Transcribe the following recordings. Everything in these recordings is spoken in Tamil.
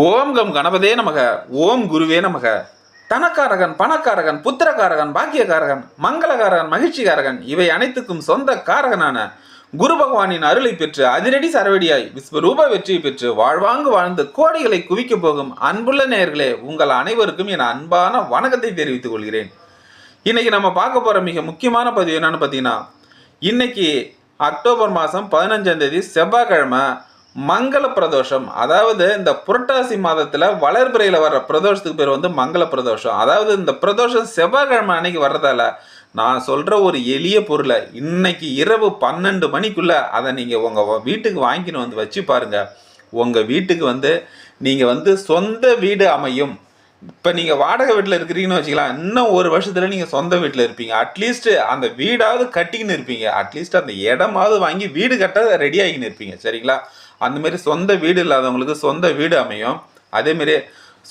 ஓம் கம் கணபதே நமக ஓம் குருவே நமக. தனக்காரகன் பணக்காரகன் புத்திரக்காரகன் பாக்கியக்காரகன் மங்களகாரகன் மகிழ்ச்சிகாரகன் இவை அனைத்துக்கும் சொந்த காரகனான குரு பகவானின் அருளை பெற்று அதிரடி சரவடியாய் விஸ்வரூப வெற்றியை பெற்று வாழ்வாங்கு வாழ்ந்து கோடிகளை குவிக்கப் போகும் அன்புள்ள நேர்களே உங்கள் அனைவருக்கும் என் அன்பான வணக்கத்தை தெரிவித்துக் கொள்கிறேன். இன்னைக்கு நம்ம பார்க்க போற மிக முக்கியமான பதிவு என்னன்னு பார்த்தீங்கன்னா இன்னைக்கு அக்டோபர் மாதம் பதினஞ்சாம் தேதி செவ்வாய்க்கிழமை மங்கள பிரதோஷம். அதாவது இந்த புரட்டாசி மாதத்தில் வளர்பிறையில் வர்ற பிரதோஷத்துக்கு பேர் வந்து மங்கள பிரதோஷம். அதாவது இந்த பிரதோஷம் செவ்வாய்க்கிழமை அன்னைக்கு வர்றதால நான் சொல்கிற ஒரு எளிய பொருளை இன்னைக்கு இரவு பன்னெண்டு மணிக்குள்ளே அதை நீங்கள் உங்கள் வீட்டுக்கு வாங்கின்னு வந்து வச்சு பாருங்கள் உங்கள் வீட்டுக்கு வந்து நீங்கள் வந்து சொந்த வீடு அமையும். இப்போ நீங்கள் வாடகை வீட்டில் இருக்கிறீங்கன்னு வச்சுக்கலாம். இன்னும் ஒரு வருஷத்தில் நீங்கள் சொந்த வீட்டில் இருப்பீங்க. அட்லீஸ்ட்டு அந்த வீடாவது கட்டிக்கின்னு இருப்பீங்க. அட்லீஸ்ட் அந்த இடமாவது வாங்கி வீடு கட்ட ரெடி ஆகின்னு இருப்பீங்க. சரிங்களா? அந்த மாதிரி சொந்த வீடு இல்லாதவங்களுக்கு சொந்த வீடு அமையும். அதேமாரி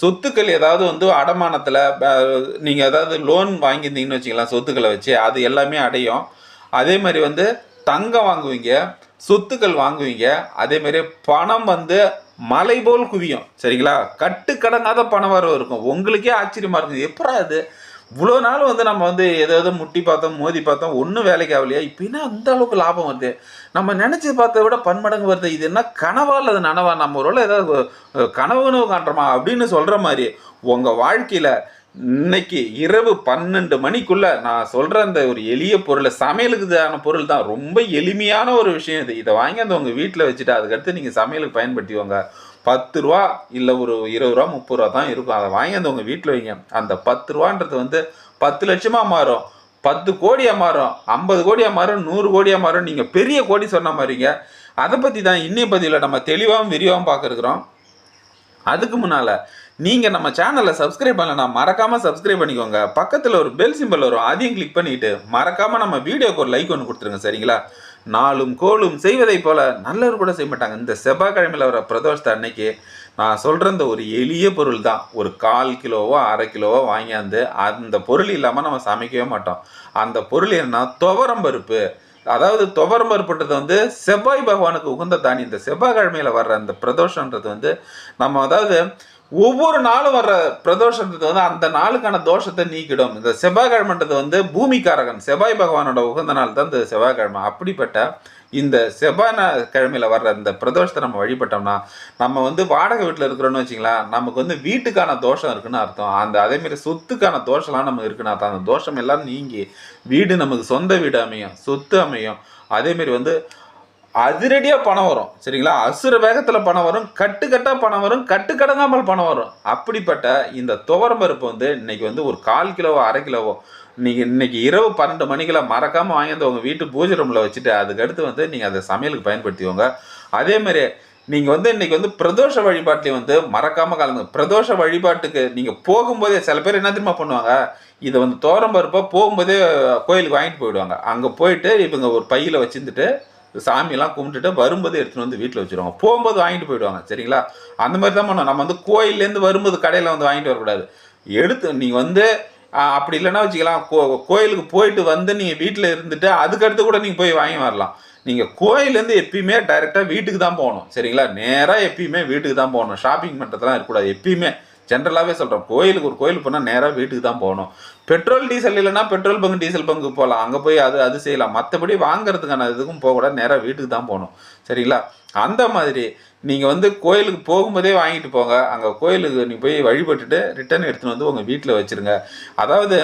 சொத்துக்கள் ஏதாவது வந்து அடமானத்தில் நீங்கள் ஏதாவது லோன் வாங்கியிருந்தீங்கன்னு வச்சுக்கலாம் சொத்துக்களை வச்சு அது எல்லாமே அடையும். அதே மாதிரி வந்து தங்கம் வாங்குவீங்க சொத்துக்கள் வாங்குவீங்க அதேமாரி பணம் வந்து மலை போல் குவியும். சரிங்களா? கட்டுக்கடங்காத பணம் வர இருக்கும். உங்களுக்கே ஆச்சரியமாக இருக்கும். எப்படா அது இவ்வளோ நாள் வந்து நம்ம வந்து ஏதாவது முட்டி பார்த்தோம் மோதி பார்த்தோம் ஒன்றும் வேலைக்கு ஆகலையா? இப்போ என்ன அந்த அளவுக்கு லாபம் வருது? நம்ம நினச்சி பார்த்த விட பன்மடங்கு வருது. இது என்ன கனவா அல்லது நனவா? நம்ம ஒரு ஏதாவது அஹ், காட்டுறோமா அப்படின்னு சொல்கிற மாதிரி உங்கள் வாழ்க்கையில் இன்னைக்கு இரவு பன்னெண்டு மணிக்குள்ளே நான் சொல்கிற அந்த ஒரு எளிய பொருளை சமையலுக்கு பொருள் தான். ரொம்ப எளிமையான ஒரு விஷயம் இது. இதை வாங்கி அந்த உங்கள் வீட்டில் வச்சுட்டு அதுக்கடுத்து நீங்கள் சமையலுக்கு பயன்படுத்திக்கோங்க. பத்து ரூபா இல்லை ஒரு இருபது ரூபா முப்பது ரூபா தான் இருக்கும். அதை வாங்கி அந்த உங்கள் வீட்டில் வைங்க. அந்த பத்து ரூபான்றது வந்து பத்து லட்சமாக மாறும். பத்து கோடியாக மாறும். ஐம்பது கோடியாக மாறும். நூறு கோடியாக மாறும். நீங்கள் பெரிய கோடி சொன்ன மாதிரிங்க. அதை பற்றி தான் இன்னைய பதிவில் நம்ம தெளிவாகவும் விரிவாகவும் பார்க்குறோம் அதுக்கு முன்னால் நீங்கள் நம்ம சேனலை சப்ஸ்கிரைப் பண்ணலன்னா மறக்காமல் சப்ஸ்கிரைப் பண்ணிக்கோங்க. பக்கத்தில் ஒரு பெல் சிம்பிள் வரும். அதையும் கிளிக் பண்ணிவிட்டு மறக்காமல் நம்ம வீடியோக்கு ஒரு லைக் ஒன்று கொடுத்துருங்க. சரிங்களா? நாளும் கோலும் செய்வதை போல நல்லவர் கூட செய்ய மாட்டாங்க. இந்த செவ்வாய்க்கிழமையில் வர பிரதோஷத்தை அன்னைக்கு நான் சொல்கிற இந்த ஒரு எளிய பொருள் தான் ஒரு கால் கிலோவோ அரை கிலோவோ வாங்கியாந்து அந்த பொருள் இல்லாமல் நம்ம சமைக்கவே மாட்டோம். அந்த பொருள் என்னன்னா துவரம் பருப்பு. அதாவது துவரம் பருப்புன்றது வந்து செவ்வாய் பகவானுக்கு உகந்த தானி இந்த செவ்வாய்க்கிழமையில வர்ற அந்த பிரதோஷன்றது வந்து நம்ம அதாவது ஒவ்வொரு நாளும் வர்ற பிரதோஷத்தை வந்து அந்த நாளுக்கான தோஷத்தை நீக்கிடும். இந்த செவ்வாய்க்கிழமைன்றது வந்து பூமிக்காரகன். செவ்வாய் பகவானோட உகந்த நாள் தான் இந்த செவ்வாய்க்கிழமை. அப்படிப்பட்ட இந்த செவ்வாய் கிழமையில் வர்ற இந்த பிரதோஷத்தை நம்ம வழிபட்டோம்னா நம்ம வந்து வாடகை வீட்டில் இருக்கிறோன்னு வச்சுங்களேன் நமக்கு வந்து வீட்டுக்கான தோஷம் இருக்குன்னு அர்த்தம். அந்த அதேமாரி சொத்துக்கான தோஷம்லாம் நமக்கு இருக்குன்னு அர்த்தம். அந்த தோஷம் எல்லாம் நீங்கி வீடு நமக்கு சொந்த வீடு அமையும் சொத்து அமையும். அதேமாரி வந்து அதிரடியாக பணம் வரும். சரிங்களா? அசுர வேகத்தில் பணம் வரும் கட்டுக்கட்டாக பணம் வரும் கட்டுக்கடங்காமல் பணம் வரும். அப்படிப்பட்ட இந்த துவரம் பருப்பு வந்து இன்னைக்கு வந்து ஒரு கால் கிலோவோ அரை கிலோவோ நீங்கள் இன்னைக்கு இரவு பன்னெண்டு மணிக்கெல்லாம் மறக்காமல் வாங்கி உங்கள் வீட்டு பூஜை ரூமில் வச்சுட்டு அதுக்கடுத்து வந்து நீங்கள் அதை சமையலுக்கு பயன்படுத்திக்கோங்க. அதேமாதிரி நீங்கள் வந்து இன்றைக்கி வந்து பிரதோஷ வழிபாட்டிலையும் வந்து மறக்காமல் கலந்து பிரதோஷ வழிபாட்டுக்கு நீங்கள் போகும்போதே சில பேர் என்ன தெரியுமா பண்ணுவாங்க? இதை வந்து தோரம்பருப்போ போகும்போதே கோயிலுக்கு வாங்கிட்டு போயிடுவாங்க. அங்கே போயிட்டு இவங்க ஒரு பையில் வச்சுருந்துட்டு சாமியெல்லாம் கும்பிட்டுட்டு வரும்போது எடுத்துகிட்டு வந்து வீட்டில் வச்சுருவாங்க. போகும்போது வாங்கிட்டு போயிடுவாங்க சரிங்களா? அந்த மாதிரி தான் பண்ணணும் நம்ம வந்து கோயில்லேருந்து வரும்போது கடையில் வந்து வாங்கிட்டு வரக்கூடாது. எடுத்து நீங்கள் வந்து அப்படி இல்லைன்னா வச்சுக்கலாம் கோ கோயிலுக்கு போயிட்டு வந்து நீங்கள் வீட்டில் இருந்துட்டு அதுக்கடுத்து கூட நீங்கள் போய் வாங்கி வரலாம். நீங்கள் கோயிலேருந்து எப்பயுமே டைரெக்டாக வீட்டுக்கு தான் போகணும் சரிங்களா? நேராக எப்பயுமே வீட்டுக்கு தான் போகணும். ஷாப்பிங் பண்ணுறதுலாம் இருக்கக்கூடாது எப்பயுமே. ஜென்ரலாகவே சொல்கிறோம் கோயிலுக்கு ஒரு கோயிலுக்கு போனால் நேராக வீட்டுக்கு தான் போகணும். பெட்ரோல் டீசல் இல்லைன்னா பெட்ரோல் பங்கு டீசல் பங்கு போகலாம். அங்கே போய் அது அது செய்யலாம். மற்றபடி வாங்குறதுக்கான இதுக்கும் போகக்கூடாது நேராக வீட்டுக்கு தான் போகணும். சரிங்களா? அந்த மாதிரி நீங்கள் வந்து கோயிலுக்கு போகும்போதே வாங்கிட்டு போங்க. அங்கே கோயிலுக்கு நீ போய் வழிபட்டுட்டு ரிட்டர்ன் எடுத்துன்னு வந்து உங்கள் வீட்டில் வச்சுருங்க. அதாவது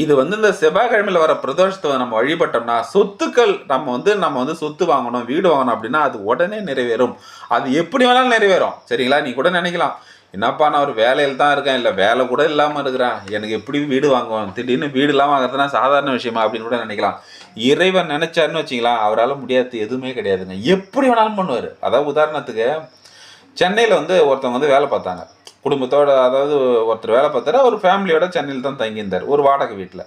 இது வந்து இந்த செவ்வாய்க்கிழமையில் வர பிரதோஷத்தை நம்ம வழிபட்டோம்னா சொத்துக்கள் நம்ம வந்து நம்ம வந்து சொத்து வாங்கணும் வீடு வாங்கணும் அப்படின்னா அது உடனே நிறைவேறும். அது எப்படி வேணாலும் நிறைவேறும். சரிங்களா? நீ கூட நினைக்கலாம். என்னப்பா நான் ஒரு வேலையில் தான் இருக்கேன். இல்லை வேலை கூட இல்லாமல் இருக்கிறேன் எனக்கு எப்படி வீடு வாங்குவேன். திடீர்னு வீடுலாம் வாங்குறதுனா சாதாரண விஷயமா அப்படின்னு கூட நினைக்கலாம். இறைவன் நினைச்சாருன்னு வச்சிங்களேன் அவரால் முடியாது எதுவுமே கிடையாதுங்க. எப்படி வேணாலும் பண்ணுவார். அதாவது உதாரணத்துக்கு சென்னையில் வந்து ஒருத்தவங்க வந்து வேலை பார்த்தாங்க. குடும்பத்தோட அதாவது ஒருத்தர் வேலை பார்த்தாரு. அவர் ஃபேமிலியோட சென்னையில் தான் தங்கியிருந்தார். ஒரு வாடகை வீட்டில்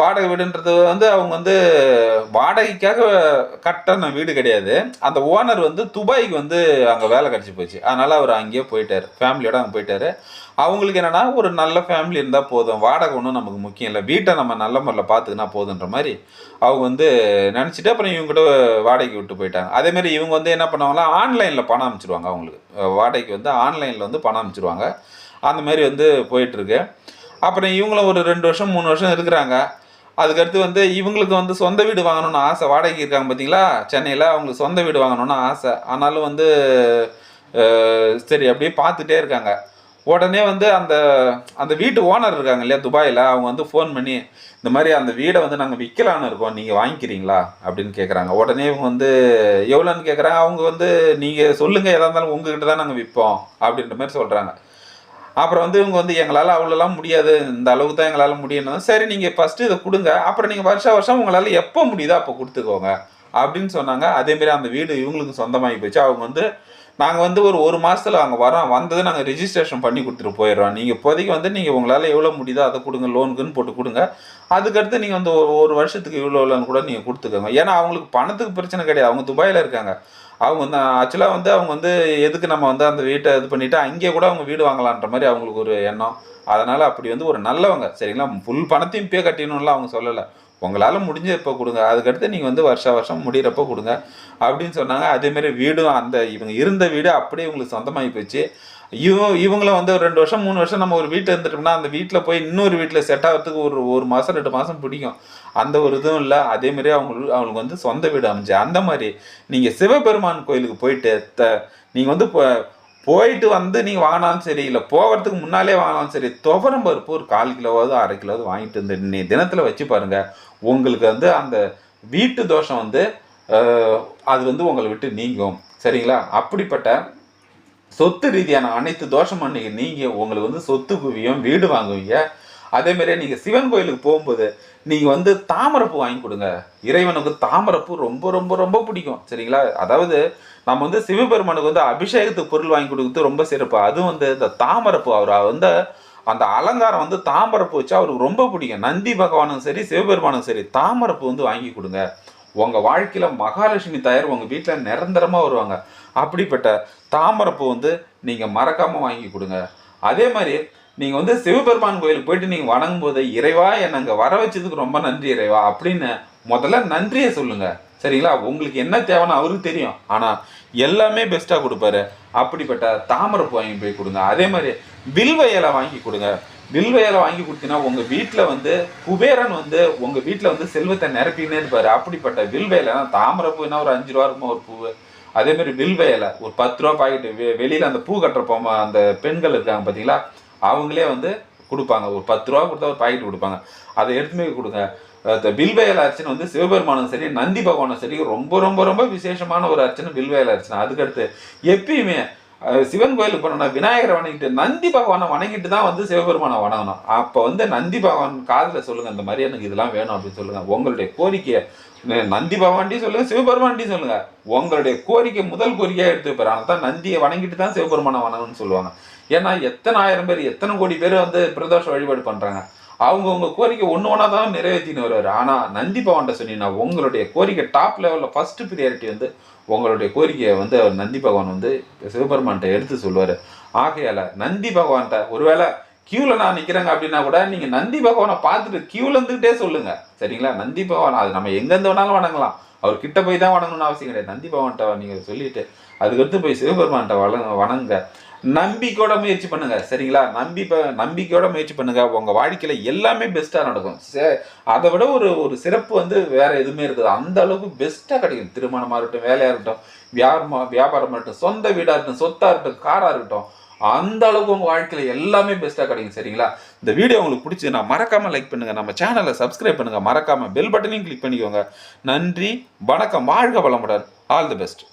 வாடகை வீடுன்றது வந்து அவங்க வந்து வாடகைக்காக கட்டின வீடு கிடையாது. அந்த ஓனர் வந்து துபாய்க்கு வந்து அங்கே வேலை கிடச்சி போச்சு. அதனால் அவர் அங்கேயே போயிட்டார். ஃபேமிலியோடு அங்கே போயிட்டார். அவங்களுக்கு என்னென்னா ஒரு நல்ல ஃபேமிலி இருந்தால் போதும். வாடகை ஒன்றும் நமக்கு முக்கியம் இல்லை. வீட்டை நம்ம நல்ல முறையில் பார்த்துக்கினா போதுன்ற மாதிரி அவங்க வந்து நினச்சிட்டு அப்புறம் இவங்ககிட்ட வாடகைக்கு விட்டு போயிட்டாங்க. அதேமாரி இவங்க வந்து என்ன பண்ணுவாங்களா ஆன்லைனில் பணம் அமைச்சிருவாங்க அவங்களுக்கு. வாடகைக்கு வந்து ஆன்லைனில் வந்து பணம் அமைச்சிருவாங்க அந்த மாதிரி வந்து போயிட்டுருக்கு அப்புறம் இவங்களும் ஒரு ரெண்டு வருஷம் மூணு வருஷம் இருக்கிறாங்க. அதுக்கடுத்து வந்து இவங்களுக்கு வந்து சொந்த வீடு வாங்கணும்னு ஆசை. வாடகைக்கு இருக்காங்க பார்த்தீங்களா சென்னையில் அவங்களுக்கு சொந்த வீடு வாங்கணும்னு ஆசை. ஆனாலும் வந்து சரி அப்படியே பார்த்துட்டே இருக்காங்க. உடனே வந்து அந்த அந்த வீட்டு ஓனர் இருக்காங்க இல்லையா துபாயில் அவங்க வந்து ஃபோன் பண்ணி இந்த மாதிரி அந்த வீடை வந்து நாங்கள் விற்கலான்னு இருக்கோம் நீங்கள் வாங்கிக்கிறீங்களா? அப்படின்னு கேட்குறாங்க உடனே இவங்க வந்து எவ்வளோன்னு கேட்குறாங்க அவங்க வந்து நீங்கள் சொல்லுங்கள் எதாக இருந்தாலும் உங்ககிட்ட தான் நாங்கள் விற்போம் அப்படின்ற மாதிரி சொல்கிறாங்க அப்புறம் வந்து இவங்க வந்து எங்களால் அவ்வளோலாம் முடியாது. இந்த அளவுக்கு தான் எங்களால் முடியணும் சரி நீங்கள் ஃபஸ்ட்டு இதை கொடுங்க. அப்புறம் நீங்கள் வருஷம் வருஷம் உங்களால் எப்போ முடியுதோ அப்போ கொடுத்துக்கோங்க. அப்படின்னு சொன்னாங்க. அதேமாரி அந்த வீடு இவங்களுக்கு சொந்தமாகி போச்சு. அவங்க வந்து நாங்கள் வந்து ஒரு ஒரு மாதத்தில் அங்கே வரோம் வந்தது நாங்கள் ரிஜிஸ்ட்ரேஷன் பண்ணி கொடுத்துட்டு போயிடுறோம். நீங்கள் இப்போதைக்கு வந்து நீங்கள் உங்களால் எவ்வளோ முடியுதோ அதை கொடுங்க லோனுக்குன்னு போட்டு கொடுங்க. அதுக்கடுத்து நீங்கள் வந்து ஒரு வருஷத்துக்கு இவ்வளோ லோன் கூட நீங்கள் கொடுத்துக்கோங்க. ஏன்னா அவங்களுக்கு பணத்துக்கு பிரச்சனை கிடையாது. அவங்க துபாயில் இருக்காங்க. அவங்க வந்து ஆக்சுவலாக வந்து அவங்க வந்து எதுக்கு நம்ம வந்து அந்த வீட்டை இது பண்ணிவிட்டு அங்கேயே கூட அவங்க வீடு வாங்கலான்ற மாதிரி அவங்களுக்கு ஒரு எண்ணம். அதனால் அப்படி வந்து ஒரு நல்லவங்க சரிங்களா? ஃபுல் பணத்தையும் இப்பயே கட்டிடணும்லாம் அவங்க சொல்லலை. உங்களால் முடிஞ்ச இப்போ கொடுங்க. அதுக்கடுத்து நீங்கள் வந்து வருஷ வருஷம் முடிகிறப்ப கொடுங்க அப்படின்னு சொன்னாங்க. அதேமாரி வீடும் அந்த இவங்க இருந்த வீடு அப்படியே இவங்களுக்கு சொந்தமாகி போச்சு. இவங்க இவங்களும் வந்து ஒரு ரெண்டு வருஷம் மூணு வருஷம் நம்ம ஒரு வீட்டில் இருந்துட்டோம்னா அந்த வீட்டில் போய் இன்னொரு வீட்டில் செட் ஆகிறதுக்கு ஒரு ஒரு மாதம் ரெண்டு மாதம் பிடிக்கும். அந்த ஒரு இதுவும் இல்லை. அதேமாரி அவங்களுக்கு அவங்களுக்கு வந்து சொந்த வீடு அமைஞ்சு அந்த மாதிரி நீங்கள் சிவபெருமான் கோயிலுக்கு போயிட்டு த நீங்கள் வந்து இப்போ போயிட்டு வந்து நீங்கள் வாங்கினாலும் சரி இல்லை போகிறதுக்கு முன்னாலே வாங்கினாலும் சரி துவரம் பருப்பு ஒரு கால் கிலோவாவது அரை கிலோவாவது வாங்கிட்டு வந்து நீ தினத்தில் வச்சு பாருங்கள் உங்களுக்கு வந்து அந்த வீட்டு தோஷம் வந்து அது வந்து உங்களை விட்டு நீங்கும். சரிங்களா? அப்படிப்பட்ட சொத்து ரீதியான அனைத்து தோஷம் பண்ணி நீங்க உங்களுக்கு வந்து சொத்து குவியும் வீடு வாங்குவீங்க. அதே மாதிரியே நீங்கள் சிவன் கோயிலுக்கு போகும்போது நீங்கள் வந்து தாமரைப்பூ வாங்கி கொடுங்க. இறைவனுக்கு தாமரைப்பூ ரொம்ப ரொம்ப ரொம்ப பிடிக்கும். சரிங்களா? அதாவது நம்ம வந்து சிவபெருமானுக்கு வந்து அபிஷேகத்துக்கு பொருள் வாங்கி கொடுக்குறது ரொம்ப சிறப்பு. அதுவும் வந்து இந்த தாமரைப்பூ அவர் வந்து அந்த அலங்காரம் வந்து தாமரைப்பூ வச்சா அவருக்கு ரொம்ப பிடிக்கும். நந்தி பகவானும் சரி சிவபெருமானும் சரி தாமரைப்பூ வந்து வாங்கி கொடுங்க. உங்கள் வாழ்க்கையில் மகாலட்சுமி தாயார் உங்கள் வீட்டில் நிரந்தரமாக வருவாங்க. அப்படிப்பட்ட தாமரைப்பூ வந்து நீங்கள் மறக்காமல் வாங்கி கொடுங்க. அதே மாதிரி நீங்க வந்து சிவபெருமான் கோயிலுக்கு போயிட்டு நீங்க வணங்கும் போது இறைவா என்னை அங்கே வர வச்சதுக்கு ரொம்ப நன்றி இறைவா அப்படின்னு முதல்ல நன்றியை சொல்லுங்க. சரிங்களா? உங்களுக்கு என்ன தேவைன்னு அவருக்கு தெரியும். ஆனால் எல்லாமே பெஸ்டா கொடுப்பாரு. அப்படிப்பட்ட தாமரைப்பூ வாங்கி போய் கொடுங்க. அதே மாதிரி வில்வ இலை வாங்கி கொடுங்க. வில்வ இலை வாங்கி கொடுத்தீங்கன்னா உங்க வீட்டில் வந்து குபேரன் வந்து உங்க வீட்டில் வந்து செல்வத்தை நிரப்பினே இருப்பாரு. அப்படிப்பட்ட வில்வ இலைனா தாமரை பூனா ஒரு அஞ்சு ரூபா இருக்குமா ஒரு பூவு? அதே மாதிரி வில்வ இலை ஒரு பத்து ரூபா பாக்கெட்டு வெ வெளியில் அந்த பூ கட்டுறப்போமா அந்த பெண்கள் இருக்காங்க பார்த்தீங்களா அவங்களே வந்து கொடுப்பாங்க. ஒரு பத்து ரூபா கொடுத்தா ஒரு பாக்கெட் கொடுப்பாங்க. அதை எடுத்துமே கொடுங்க. அந்த அர்ச்சனை வந்து சிவபெருமானும் சரி நந்தி பகவானும் சரி ரொம்ப ரொம்ப ரொம்ப விசேஷமான ஒரு அர்ச்சனை வில்வயல அர்ச்சனை. அதுக்கடுத்து எப்பயுமே சிவன் கோயிலுக்கு போனோம்னா விநாயகரை வணங்கிட்டு நந்தி பகவானை வணங்கிட்டு தான் வந்து சிவபெருமானை வணங்கணும். அப்போ வந்து நந்தி பகவான் காதில் சொல்லுங்கள் இந்த மாதிரி எனக்கு இதெல்லாம் வேணும் அப்படின்னு சொல்லுங்கள் உங்களுடைய கோரிக்கையை நந்தி பகவான்டையும் சொல்லுங்கள் சிவபெருமான்டையும் சொல்லுங்கள் உங்களுடைய கோரிக்கை முதல் கோரிக்கையாக எடுத்து வைப்பார் ஆனால் தான் நந்தியை வணங்கிட்டு தான் சிவபெருமானை வணங்கணும்னு சொல்லுவாங்க. ஏன்னா எத்தனை ஆயிரம் பேர் எத்தனை கோடி பேர் வந்து பிரதோஷ வழிபாடு பண்ணுறாங்க அவங்கவுங்க கோரிக்கை ஒன்று ஒன்றா தான் நிறைவேற்றின்னு வருவார். ஆனால் நந்தி பகவான்கிட்ட சொன்னீங்கன்னா உங்களுடைய கோரிக்கை டாப் லெவலில் ஃபஸ்ட்டு ப்ரியாரிட்டி வந்து உங்களுடைய கோரிக்கையை வந்து அவர் நந்தி பகவான் வந்து சிவபெருமான்கிட்ட எடுத்து சொல்லுவார். ஆகையால நந்தி பகவான்கிட்ட ஒருவேளை கியூவில் நான் நிற்கிறேங்க அப்படின்னா கூட நீங்கள் நந்தி பகவானை பார்த்துட்டு கியூவில் இருந்துக்கிட்டே சொல்லுங்கள் சரிங்களா? நந்தி பகவான் அது நம்ம எங்கேருந்து வேணாலும் வணங்கலாம். அவர் கிட்ட போய் தான் வணங்கணும்னு அவசியம் கிடையாது. நந்தி பவன்ட்ட நீங்கள் சொல்லிட்டு அதுக்கடுத்து போய் சிவபெருமான்கிட்ட வணங்க வணங்க நம்பிக்கையோட முயற்சி பண்ணுங்க. சரிங்களா? நம்பி நம்பிக்கையோட முயற்சி பண்ணுங்க. உங்க வாழ்க்கையில எல்லாமே பெஸ்டா நடக்கும். அதை விட ஒரு ஒரு சிறப்பு வந்து வேற எதுவுமே இருக்குது. அந்த அளவுக்கு பெஸ்டா கிடைக்கும். திருமணமா இருக்கட்டும் வேலையா இருக்கட்டும் வியாபாரமா வியாபாரமாக இருக்கட்டும் சொந்த வீடாக இருக்கட்டும் சொத்தாக இருக்கட்டும் காராக இருக்கட்டும் அந்த அளவுக்கு உங்கள் வாழ்க்கையில் எல்லாமே பெஸ்ட்டாக கிடைக்கும் சரிங்களா? இந்த வீடியோ உங்களுக்கு பிடிச்சதுன்னா மறக்காமல் லைக் பண்ணுங்கள் நம்ம சேனலை சப்ஸ்கிரைப் பண்ணுங்கள் மறக்காமல் பெல் பட்டனையும் கிளிக் பண்ணிக்கோங்க. நன்றி வணக்கம் வாழ்க வளமுடன். All the best